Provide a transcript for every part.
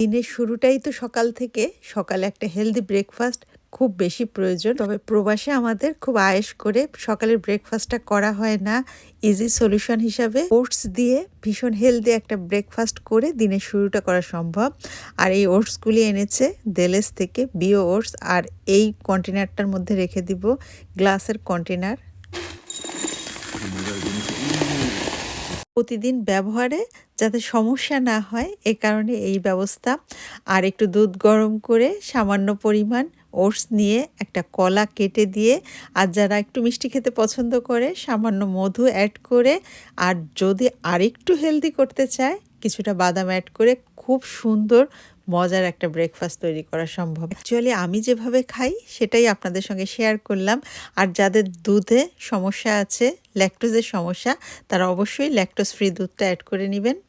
দিনের শুরুটাই তো সকাল থেকে। সকালে একটা হেলদি ব্রেকফাস্ট খুব বেশি প্রয়োজন। তবে প্রবাসে আমাদের খুব আয়েস করে সকালের ব্রেকফাস্টটা করা হয় না। ইজি সলিউশন হিসাবে ওটস দিয়ে ভীষণ হেলদি একটা ব্রেকফাস্ট করে দিনের শুরুটা করা সম্ভব। আর এই ওটসগুলি এনেছে দেলেস থেকে বিও ওটস আর এই কন্টেনারটার মধ্যে রেখে দিব গ্লাসের কন্টেনার প্রতিদিন ব্যবহারে যাতে সমস্যা না হয়, এ কারণে এই ব্যবস্থা। আর একটু দুধ গরম করে সামান্য পরিমাণ ওটস নিয়ে একটা কলা কেটে দিয়ে, আর যারা একটু মিষ্টি খেতে পছন্দ করে, সামান্য মধু অ্যাড করে, আর যদি আরেকটু হেলদি করতে চায়, কিছুটা বাদাম অ্যাড করে, খুব সুন্দর মজার একটা ব্রেকফাস্ট তৈরি করা সম্ভব। অ্যাকচুয়ালি আমি যেভাবে খাই, সেটাই আপনাদের সঙ্গে শেয়ার করলাম। আর যাদের দুধে সমস্যা আছে ল্যাকটোজের সমস্যা, তারা অবশ্যই ল্যাকটোজ ফ্রি দুধটা অ্যাড করে নেবেন।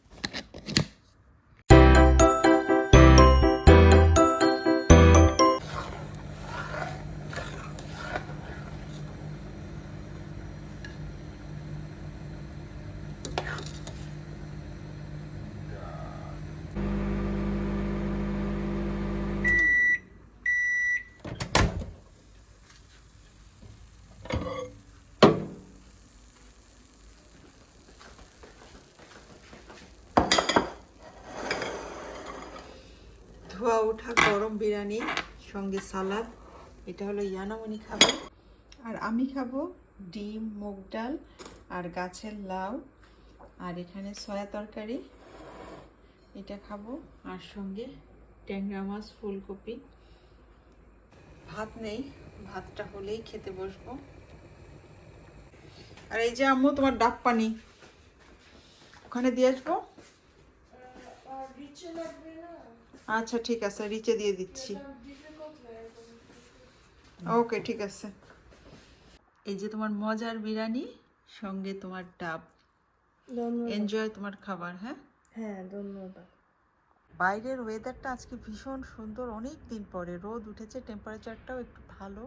ধোয়া ওঠা, গরম বিরিয়ানি, সঙ্গে সালাদ। এটা হলো ইয়ানামণি খাবে। আর আমি খাব ডিম, মুগ ডাল আর গাছের লাউ। আর এখানে সয়া তরকারি। এটা খাব। আর সঙ্গে ট্যাংরা মাছ, ফুলকপি। ভাত নেই। ভাতটা হলেই খেতে বসবো। আর এই যে আম্মু, তোমার ডাব পানি। ওখানে দিয়ে আসব। আচ্ছা ঠিক আছে রিচে দিয়ে দিচ্ছি। ওকে ঠিক আছে। এই যে তোমার মজার বিরিয়ানি সঙ্গে তোমার ডাব। এনজয় তোমার খাবার হ্যাঁ? হ্যাঁ ধন্যবাদ। বাইরের ওয়েদারটা আজকে ভীষণ সুন্দর অনেক দিন পরে। রোদ উঠেছে টেম্পারেচারটাও একটু ভালো।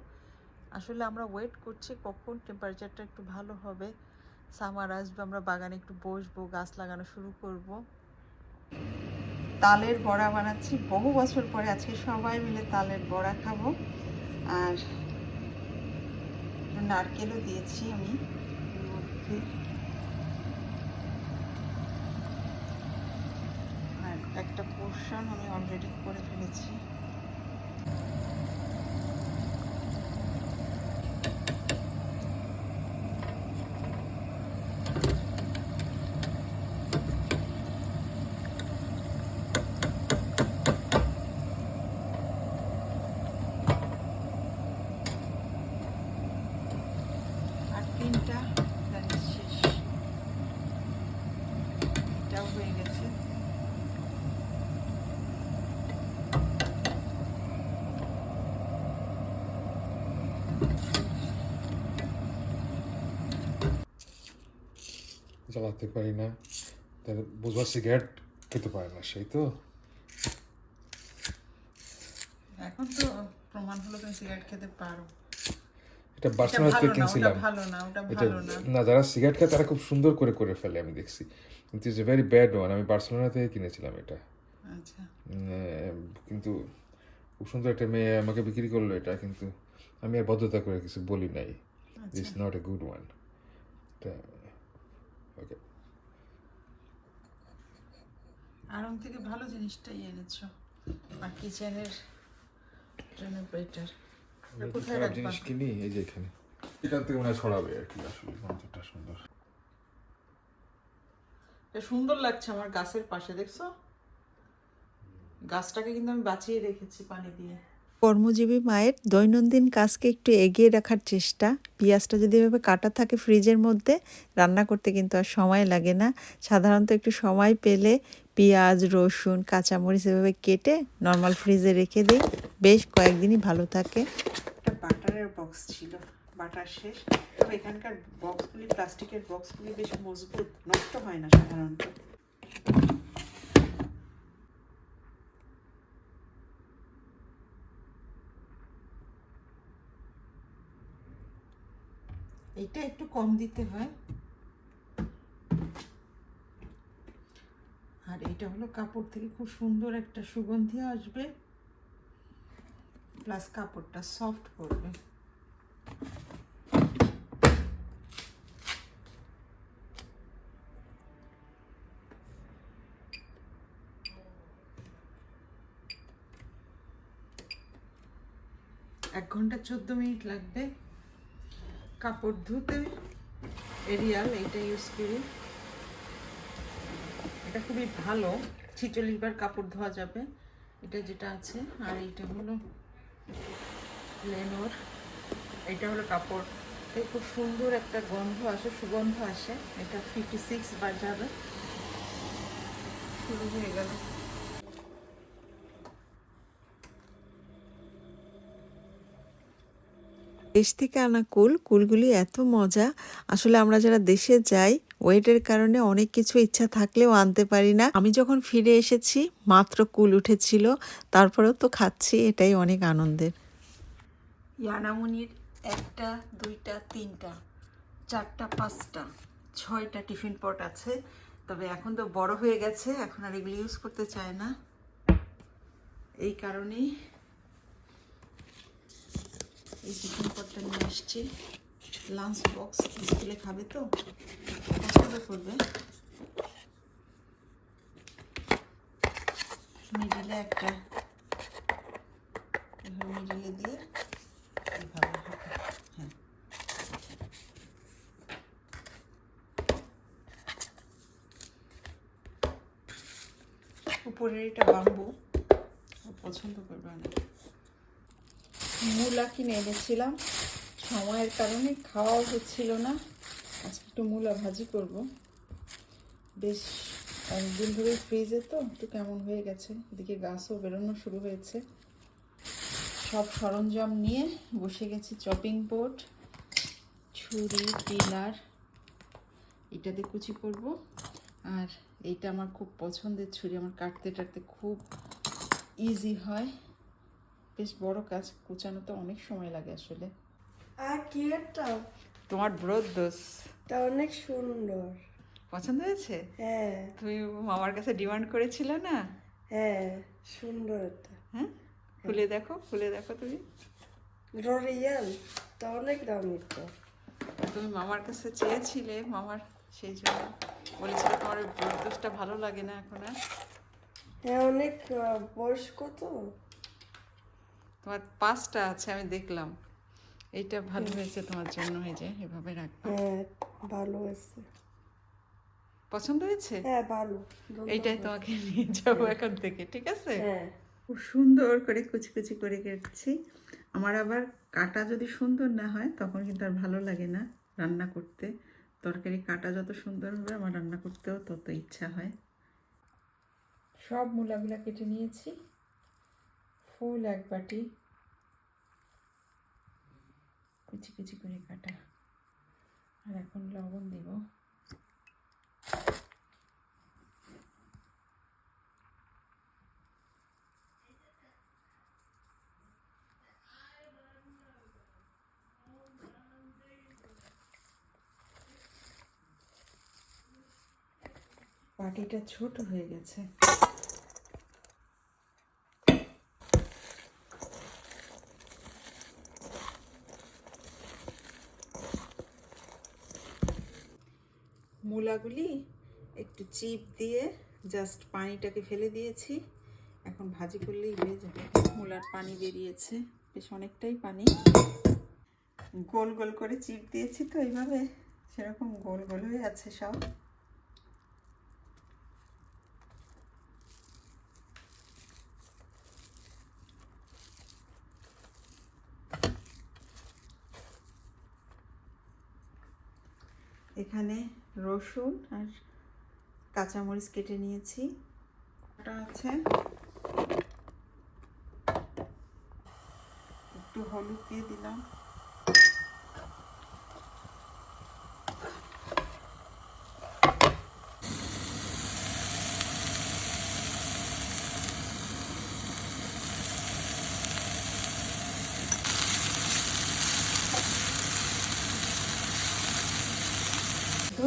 আসলে আমরা ওয়েট করছি কখন টেম্পারেচারটা একটু ভালো হবে। সামার আসবে আমরা বাগানে একটু বসবো গাছ লাগানো শুরু করব। তালের বড়া বানাচ্ছি। বহু বছর পরে আজকে সবাই মিলে তালের বড়া খাব। আর নারকেলও দিয়েছি আমি। আর একটা পোর্শন আমি অলরেডি করে ফেলেছি আর তিনটা তাহলে শেষ এটাও হয়ে গেছে জ্বালাতে পারি না তাহলে বুঝবার সিগারেট খেতে পারে না সেই তো এখন তো প্রমাণ হলো তুমি সিগারেট খেতে পারো এটা এটা বার্সেলোনা থেকে কিনছিলাম ভালো না ওটা এটা ভালো না না যারা সিগারেট খায় তারা খুব সুন্দর করে করে ফেলে আমি দেখছি কিন্তু it's a very bad one আমি বার্সেলোনা থেকে কিনেছিলাম এটা আচ্ছা কিন্তু খুব সুন্দর একটা মেয়ে আমাকে বিক্রি করল এটা কিন্তু আমি আর বদ্ধতা করে কিছু বলি নাই it's not a good one okay Aarong থেকে ভালো জিনিসটাই এনেছো। আর কিচেনের জন্য বেটার কোথায় রাখবা? জিনিস কিনি এই যে এখানে। থেকে মনে ছড়াবে আর কি আসলে সুন্দর। এটা সুন্দর লাগছে আমার গাছের পাশে দেখছ? গাছটাকে কিন্তু আমি বাঁচিয়ে রেখেছি পানি দিয়ে। কর্মজীবী মায়ের দৈনন্দিন কাজকে একটু এগিয়ে রাখার চেষ্টা। পেঁয়াজটা যদি এভাবে কাটা থাকে ফ্রিজের মধ্যে, রান্না করতে কিন্তু আর সময় লাগে না। সাধারণত একটু সময় পেলে পেঁয়াজ, রসুন, কাঁচামরিচ এভাবে কেটে নর্মাল ফ্রিজে রেখে দিই। বেশ কয়েকদিনই ভালো থাকে। একটা বাটারের বক্স ছিল, বাটার শেষ। তবে এখানকার বক্সগুলি প্লাস্টিকের বক্সগুলি বেশ মজবুত, নষ্ট হয় না সাধারণত। এটা একটু কম দিতে হয়। আর এটা হলো কাপড় থেকে খুব সুন্দর একটা সুগন্ধি আসবে। প্লাস কাপড়টা সফট করবে এক ঘণ্টা চোদ্দ মিনিট লাগবে। কাপড় ধুতে, এরিয়াল, এইটা ইউজ করি। এটা খুবই ভালো ছিচল্লিশ বার কাপড় ধোয়া যাবে। এটা যেটা আছে, আর এইটা হলো লেনোর। এটা হলো কাপড়। এই খুব সুন্দর একটা গন্ধ আসে, সুগন্ধ আসে। এটা ফিফটি সিক্স বার যাবে। শুরু হয়ে গেল। দেশ থেকে আনা কুল, কুলগুলি এত মজা। আসলে আমরা যারা দেশে যাই, ওয়েটের কারণে অনেক কিছু ইচ্ছা থাকলেও আনতে পারি না। আমি যখন ফিরে এসেছি, মাত্র কুল উঠেছিল, তারপরেও তো খাচ্ছি, এটাই অনেক আনন্দের। ইয়ানামুনির একটা, দুইটা, তিনটা, চারটা, পাঁচটা, ছয়টা টিফিন পট আছে। তবে এখন তো বড় হয়ে গেছে, এখন আর এগুলো ইউজ করতে চায় না। এই কারণেই এই টিফিন পটটা নিয়ে আসছি। লাঞ্চ বক্স স্কুলে খাবে তো? পছন্দ করবে? মিডিলে একটা। মিডিলে দিয়ে এভাবে হবে হ্যাঁ। উপরের এটা বাম্বু। পছন্দ করবে না মূলা কিনে এনেছিলাম। সময়ের কারণে খাওয়াও হচ্ছিল না। আজকে একটু মূলা ভাজি করব। বেশ অনেকদিন ধরে ফ্রিজে তো একটু কেমন হয়ে গেছে? এদিকে গাছও বেরোনো শুরু হয়েছে। সব সরঞ্জাম নিয়ে বসে গেছি চপিং বোর্ড ছুরি, পিলার, এটা দিয়ে কুচি করব। আর এইটা আমার খুব পছন্দের ছুরি, আমার কাটতে টাটতে খুব ইজি হয়। বেশ বড় কাজ কুচানো তো অনেক সময় লাগে আসলে। আর কি একটা তোমার ব্রোদ দোষ তা অনেক সুন্দর। পছন্দ হয়েছে? হ্যাঁ। তুমি মামার কাছে ডিমান্ড করেছিলে না? হ্যাঁ সুন্দর এটা হ্যাঁ? খুলে দেখো খুলে দেখো তুমি। ররিয়াল তা অনেক দামি তো। তুমি মামার কাছে চেয়েছিলে মামার সেই জন্য। বলেছিল তোমার ওই ব্রোদ দোষটা ভালো লাগে না এখন আর হ্যাঁ অনেক বয়স্ক তো। তোমার পাঁচটা আছে আমি দেখলাম। এইটা ভালো হয়েছে তোমার জন্য হয়ে যায় এভাবে রাখব। হ্যাঁ ভালো হয়েছে। পছন্দ হয়েছে? হ্যাঁ ভালো। এইটাই তোমাকে নিয়ে যাব এখন থেকে ঠিক আছে? হ্যাঁ। খুব সুন্দর করে কুচি কুচি করে কেটেছি। আমার আবার কাটা যদি সুন্দর না হয় তখন কিন্তু আর ভালো লাগে না রান্না করতে। তরকারি কাটা যত সুন্দর হবে আমার রান্না করতেও তত ইচ্ছা হয়। সব মূলাগুলা কেটে নিয়েছি। ফুল এক বাটি। কুচি কুচি করে কাটা। আর এখন লবণ দেব। বাটিটা ছোট হয়ে গেছে। মূলাগুলি একটু চিপ দিয়ে জাস্ট পানিটাকে ফেলে দিয়েছি। এখন ভাজি করলেই হয়ে যাবে। মূলার পানি বেরিয়েছে, বেশ অনেকটাই পানি। গোল গোল করে চিপ দিয়েছি তো এইভাবে, সেরকম গোল গোল হয়ে আছে সব। এখানে রসুন আর কাঁচামরিচ কেটে নিয়েছি। ওটা আছে। একটু হলুদ দিয়ে দিলাম।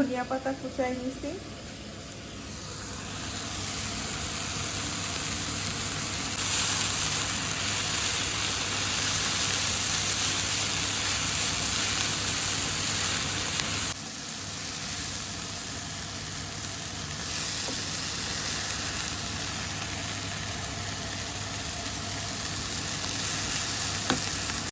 ধনিয়া পাতা কুচাই নিয়েছি